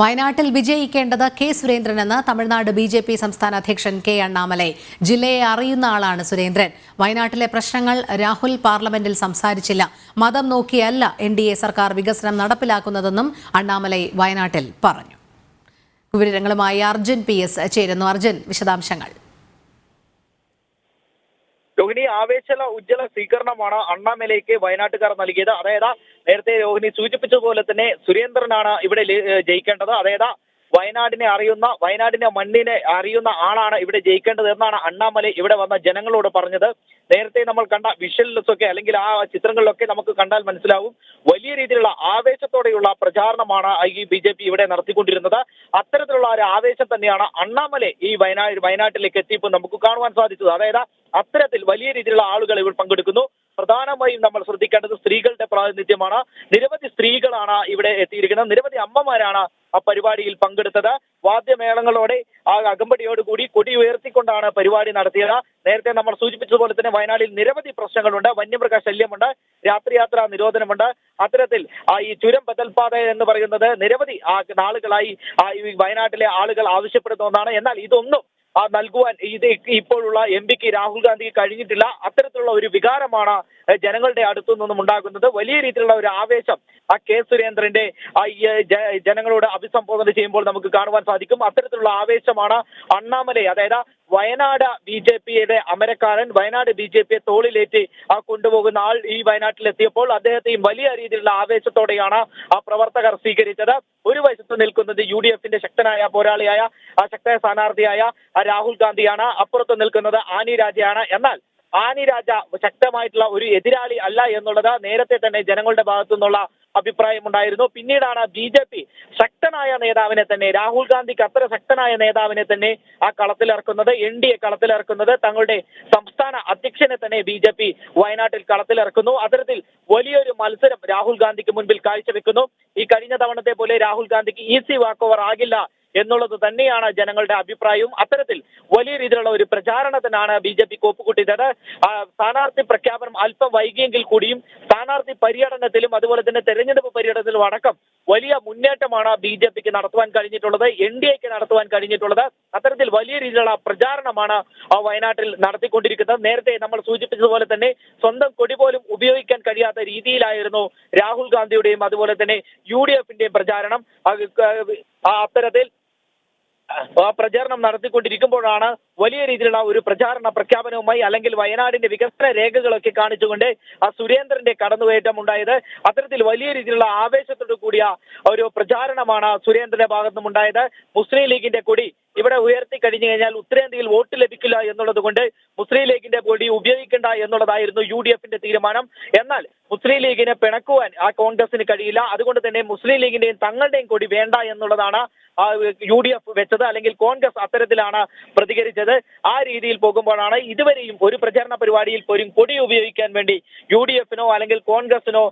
വയനാട്ടിൽ വിജയിക്കേണ്ടത് കെ സുരേന്ദ്രനെന്ന് തമിഴ്നാട് ബി ജെ പി സംസ്ഥാന അധ്യക്ഷൻ കെ അണ്ണാമലൈ. ജില്ലയെ അറിയുന്ന ആളാണ് സുരേന്ദ്രൻ. വയനാട്ടിലെ പ്രശ്നങ്ങൾ രാഹുൽ പാർലമെന്റിൽ സംസാരിച്ചില്ല. മതം നോക്കിയല്ല എൻ ഡി എ സർക്കാർ വികസനം നടപ്പിലാക്കുന്നതെന്നും അണ്ണാമലൈ വയനാട്ടിൽ പറഞ്ഞു. വിവരങ്ങളുമായി അർജുൻ പി എസ് ചേരുന്നു. അർജുൻ വിശദാംശങ്ങൾ. രോഹിണി ആവേശല ഉജ്ജ്വല സ്വീകരണമാണ് അണ്ണാമലയ്ക്ക് വയനാട്ടുകാർ നൽകിയത്. അതായത് നേരത്തെ രോഹിണി സൂചിപ്പിച്ചതുപോലെ തന്നെ സുരേന്ദ്രനാണ് ഇവിടെ ജയിക്കേണ്ടത്. അതായത് വയനാടിനെ അറിയുന്ന വയനാടിന്റെ മണ്ണിനെ അറിയുന്ന ആളാണ് ഇവിടെ ജയിക്കേണ്ടത് എന്നാണ് അണ്ണാമലൈ ഇവിടെ വന്ന ജനങ്ങളോട് പറഞ്ഞത്. നേരത്തെ നമ്മൾ കണ്ട വിഷ്വൽസ് ഒക്കെ അല്ലെങ്കിൽ ആ ചിത്രങ്ങളിലൊക്കെ നമുക്ക് കണ്ടാൽ മനസ്സിലാവും. വലിയ രീതിയിലുള്ള ആവേശത്തോടെയുള്ള പ്രചാരണമാണ് ഈ ബി ജെ പി ഇവിടെ നടത്തിക്കൊണ്ടിരുന്നത്. അത്തരത്തിലുള്ള ഒരു ആവേശം തന്നെയാണ് അണ്ണാമലെ ഈ വയനാട് വയനാട്ടിലേക്ക് എത്തിയപ്പോൾ നമുക്ക് കാണുവാൻ സാധിച്ചത്. അതായത് അത്തരത്തിൽ വലിയ രീതിയിലുള്ള ആളുകൾ ഇവർ പങ്കെടുക്കുന്നു. പ്രധാനമായും നമ്മൾ ശ്രദ്ധിക്കേണ്ടത് സ്ത്രീകളുടെ പ്രാതിനിധ്യമാണ്. നിരവധി സ്ത്രീകളാണ് ഇവിടെ എത്തിയിരിക്കുന്നത്. നിരവധി അമ്മമാരാണ് ആ പരിപാടിയിൽ പങ്കെടുത്തത്. വാദ്യമേളങ്ങളോടെ ആ അകമ്പടിയോടുകൂടി കൊടി ഉയർത്തിക്കൊണ്ടാണ് പരിപാടി നടത്തിയത്. നേരത്തെ നമ്മൾ സൂചിപ്പിച്ചതുപോലെ തന്നെ വയനാട്ടിൽ നിരവധി പ്രശ്നങ്ങളുണ്ട്. വന്യമൃഗ ശല്യമുണ്ട്. രാത്രിയാത്രാ നിരോധനമുണ്ട്. അത്തരത്തിൽ ഈ ചുരം ബദൽപാത എന്ന് പറയുന്നത് നിരവധി ആ നാളുകളായി വയനാട്ടിലെ ആളുകൾ ആവശ്യപ്പെടുന്ന ഒന്നാണ് എന്നാൽ ഇതൊന്നും നൽകുവാൻ ഇത് ഇപ്പോഴുള്ള എം പിക്ക് രാഹുൽ ഗാന്ധിക്ക് കഴിഞ്ഞിട്ടില്ല. അത്തരത്തിലുള്ള ഒരു വികാരമാണ് ജനങ്ങളുടെ അടുത്തു നിന്നും ഉണ്ടാകുന്നത്. വലിയ രീതിയിലുള്ള ഒരു ആവേശം ആ കെ സുരേന്ദ്രന്റെ ജനങ്ങളോട് അഭിസംബോധന ചെയ്യുമ്പോൾ നമുക്ക് കാണുവാൻ സാധിക്കും. അത്തരത്തിലുള്ള ആവേശമാണ് അണ്ണാമലൈ അതായത് വയനാട് ബി ജെ പിയുടെ അമരക്കാരൻ വയനാട് ബി ജെ പിയെ തോളിലേറ്റി കൊണ്ടുപോകുന്ന ആൾ ഈ വയനാട്ടിലെത്തിയപ്പോൾ അദ്ദേഹത്തെയും വലിയ രീതിയിലുള്ള ആവേശത്തോടെയാണ് ആ പ്രവർത്തകർ സ്വീകരിച്ചത്. ഒരു വശത്ത് നിൽക്കുന്നത് യു ഡി എഫിന്റെ ശക്തനായ പോരാളിയായ ആ ശക്തനായ സ്ഥാനാർത്ഥിയായ രാഹുൽ ഗാന്ധിയാണ്. അപ്പുറത്ത് നിൽക്കുന്നത് ആനി രാജയാണ്. എന്നാൽ ആനി രാജ ശക്തമായിട്ടുള്ള ഒരു എതിരാളി അല്ല എന്നുള്ളത് നേരത്തെ തന്നെ ജനങ്ങളുടെ ഭാഗത്തു നിന്നുള്ള അഭിപ്രായമുണ്ടായിരുന്നു. പിന്നീടാണ് ബി ജെ പി ശക്തനായ നേതാവിനെ തന്നെ രാഹുൽ ഗാന്ധിക്ക് അത്ര ശക്തനായ നേതാവിനെ തന്നെ ആ കളത്തിലിറക്കുന്നത് എൻ ഡി എ കളത്തിലിറക്കുന്നത് തങ്ങളുടെ സംസ്ഥാന അധ്യക്ഷനെ തന്നെ ബി ജെ പി വയനാട്ടിൽ കളത്തിലിറക്കുന്നു അത്തരത്തിൽ വലിയൊരു മത്സരം രാഹുൽ ഗാന്ധിക്ക് മുൻപിൽ കാഴ്ചവെക്കുന്നു. ഈ കഴിഞ്ഞ തവണത്തെ പോലെ രാഹുൽ ഗാന്ധിക്ക് ഈസി വാക്ക് ഓവർ ആകില്ല എന്നുള്ളത് തന്നെയാണ് ജനങ്ങളുടെ അഭിപ്രായവും. അത്തരത്തിൽ വലിയ രീതിയിലുള്ള ഒരു പ്രചാരണത്തിനാണ് ബി ജെ പി കോപ്പുകൂട്ടിയത്. ആ, സ്ഥാനാർത്ഥി പ്രഖ്യാപനം അല്പം വൈകിയെങ്കിൽ കൂടിയും സ്ഥാനാർത്ഥി പര്യടനത്തിലും അതുപോലെ തന്നെ തെരഞ്ഞെടുപ്പ് പര്യടനത്തിലും അടക്കം വലിയ മുന്നേറ്റമാണ് ബി ജെ പിക്ക് നടത്തുവാൻ കഴിഞ്ഞിട്ടുള്ളത് എൻ ഡി എക്ക് നടത്തുവാൻ കഴിഞ്ഞിട്ടുള്ളത്. അത്തരത്തിൽ വലിയ രീതിയിലുള്ള പ്രചാരണമാണ് വയനാട്ടിൽ നടത്തിക്കൊണ്ടിരിക്കുന്നത്. നേരത്തെ നമ്മൾ സൂചിപ്പിച്ചതുപോലെ തന്നെ സ്വന്തം കൊടി പോലും ഉപയോഗിക്കാൻ കഴിയാത്ത രീതിയിലായിരുന്നു രാഹുൽ ഗാന്ധിയുടെയും അതുപോലെ തന്നെ യു ഡി എഫിന്റെയും പ്രചാരണം. അത്തരത്തിൽ ആ പ്രചാരണം നടത്തിക്കൊണ്ടിരിക്കുമ്പോഴാണ് വലിയ രീതിയിലുള്ള ഒരു പ്രചാരണ പ്രഖ്യാപനവുമായി അല്ലെങ്കിൽ വയനാടിന്റെ വികസന രേഖകളൊക്കെ കാണിച്ചുകൊണ്ട് ആ സുരേന്ദ്രന്റെ കടന്നുകയറ്റം ഉണ്ടായത്. അത്തരത്തിൽ വലിയ രീതിയിലുള്ള ആവേശത്തോടു കൂടിയ ഒരു പ്രചാരണമാണ് സുരേന്ദ്രന്റെ ഭാഗത്തുനിന്നും ഉണ്ടായത് മുസ്ലിം ലീഗിന്റെ കൊടി ഇവിടെ ഉയർത്തി കഴിഞ്ഞു കഴിഞ്ഞാൽ ഉത്തരേന്ത്യയിൽ വോട്ട് ലഭിക്കില്ല എന്നുള്ളത് കൊണ്ട് മുസ്ലിം ലീഗിന്റെ കൊടി ഉപയോഗിക്കേണ്ട എന്നുള്ളതായിരുന്നു യു ഡി എഫിന്റെ തീരുമാനം. എന്നാൽ മുസ്ലിം ലീഗിനെ പിണക്കുവാൻ ആ കോൺഗ്രസിന് കഴിയില്ല. അതുകൊണ്ട് തന്നെ മുസ്ലിം ലീഗിന്റെയും തങ്ങളുടെയും കൊടി വേണ്ട എന്നുള്ളതാണ് യു ഡി എഫ് വെച്ചത് അല്ലെങ്കിൽ കോൺഗ്രസ് അത്തരത്തിലാണ് പ്രതികരിച്ചത്. ആ രീതിയിൽ പോകുമ്പോഴാണ് ഇതുവരെയും ഒരു പ്രചരണ പരിപാടിയിൽ പോലും കൊടി ഉപയോഗിക്കാൻ വേണ്ടി യു ഡി എഫിനോ അല്ലെങ്കിൽ കോൺഗ്രസിനോ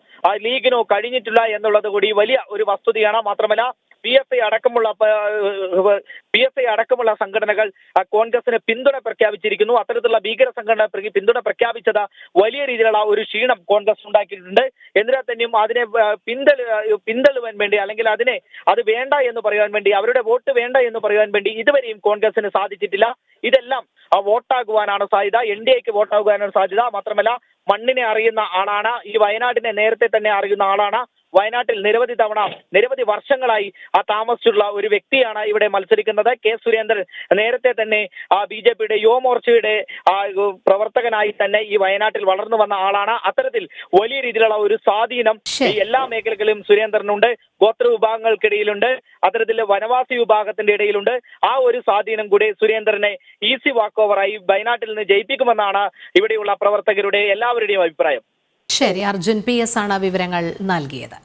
ലീഗിനോ കഴിഞ്ഞിട്ടില്ല എന്നുള്ളത് കൂടി വലിയ ഒരു വസ്തുതയാണ്. മാത്രമല്ല പി എഫ് ഐ അടക്കമുള്ള പി എഫ് ഐ അടക്കമുള്ള സംഘടനകൾ കോൺഗ്രസിന് പിന്തുണ പ്രഖ്യാപിച്ചിരിക്കുന്നു. അത്തരത്തിലുള്ള ഭീകര സംഘടന പിന്തുണ പ്രഖ്യാപിച്ചത് വലിയ രീതിയിലുള്ള ഒരു ക്ഷീണം കോൺഗ്രസ് ഉണ്ടാക്കിയിട്ടുണ്ട്. എന്നിരാ തന്നെയും അതിനെ ആ, പിന്തള പിന്തള്ളുവാൻ വേണ്ടി അല്ലെങ്കിൽ അതിനെ അത് വേണ്ട എന്ന് പറയാൻ വേണ്ടി അവരുടെ വോട്ട് വേണ്ട എന്ന് പറയാൻ വേണ്ടി ഇതുവരെയും കോൺഗ്രസിന് സാധിച്ചിട്ടില്ല. ഇതെല്ലാം വോട്ടാകുവാനാണ് സാധ്യത. എൻ ഡി എക്ക് വോട്ടാകുവാനാണ് സാധ്യത. മാത്രമല്ല മണ്ണിനെ അറിയുന്ന ആളാണ്. ഈ വയനാടിനെ നേരത്തെ തന്നെ അറിയുന്ന ആളാണ്. വയനാട്ടിൽ നിരവധി തവണ നിരവധി വർഷങ്ങളായി ആ താമസിച്ചുള്ള ഒരു വ്യക്തിയാണ് ഇവിടെ മത്സരിക്കുന്നത്. കെ സുരേന്ദ്രൻ നേരത്തെ തന്നെ ആ ബി ജെ പിയുടെ യുവമോർച്ചയുടെ ആ പ്രവർത്തകനായി തന്നെ ഈ വയനാട്ടിൽ വളർന്നു വന്ന ആളാണ്. അത്തരത്തിൽ വലിയ രീതിയിലുള്ള ഒരു സ്വാധീനം ഈ എല്ലാ മേഖലകളിലും സുരേന്ദ്രനുണ്ട്. ഗോത്ര വിഭാഗങ്ങൾക്കിടയിലുണ്ട്. അത്തരത്തിൽ വനവാസി വിഭാഗത്തിന്റെ ഇടയിലുണ്ട്. ആ ഒരു സ്വാധീനം കൂടി സുരേന്ദ്രനെ ഈസി വാക്ക് ഓവറായി വയനാട്ടിൽ നിന്ന് ജയിപ്പിക്കുമെന്നാണ് ഇവിടെയുള്ള പ്രവർത്തകരുടെ എല്ലാവരുടെയും അഭിപ്രായം. ശരി അർജുൻ പി എസ് ആണ് വിവരങ്ങൾ നൽകിയത്.